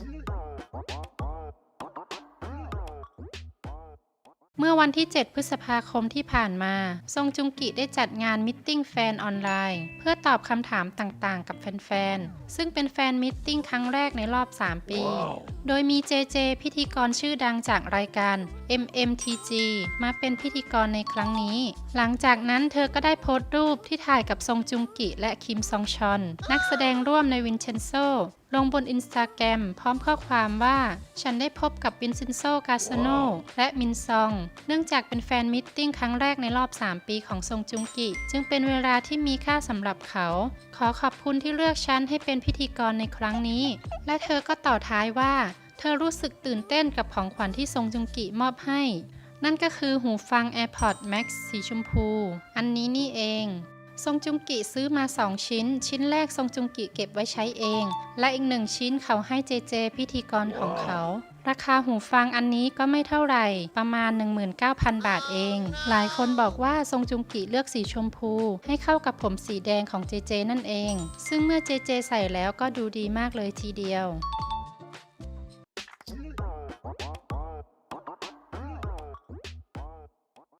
Mm-hmm. เมื่อวันที่ 7 พฤษภาคมที่ผ่านมา ซงจุงกิได้จัดงานมิทติ้งแฟนออนไลน์ เพื่อตอบคำถามต่างๆ กับแฟนๆ ซึ่งเป็นแฟนมิทติ้งครั้งแรกในรอบ 3 ปีโดยมีเจเจพิธีกรชื่อดังจากรายการ MMTG มาเป็นพิธีกรในครั้งนี้ หลังจากนั้นเธอก็ได้โพสต์รูปที่ถ่ายกับซงจุงกิและคิมซองชอน นักแสดงร่วมในวินเชนโซลงบนอินสตาแกรมพร้อมข้อความว่า ฉันได้พบกับวินเซนโซกาซโนและมินซองเนื่องจากเป็นแฟนมิทติ้งครั้งแรกในรอบ 3 ปีของซงจุงกิ จึงเป็นเวลาที่มีค่าสำหรับเขา ขอขอบคุณที่เลือกฉันให้เป็นพิธีกรในครั้งนี้ และเธอก็ต่อท้ายว่า เธอรู้สึกตื่นเต้นกับของขวัญที่ซงจุงกิมอบให้ นั่นก็คือหูฟัง AirPods Max สีชมพู อันนี้นี่เอง ซงจุงกิซื้อมา 2 ชิ้น ชิ้นแรกซงจุงกิเก็บไว้ใช้เอง และอีกหนึ่งชิ้นเขาให้เจเจพิธีกรของเขา ราคาหูฟังอันนี้ก็ไม่เท่าไหร่ ประมาณ 19,000 บาทเอง หลายคนบอกว่าซงจุงกิเลือกสีชมพู ให้เข้ากับผมสีแดงของเจเจนั่นเอง ซึ่งเมื่อเจเจใส่แล้วก็ดูดีมากเลยทีเดียว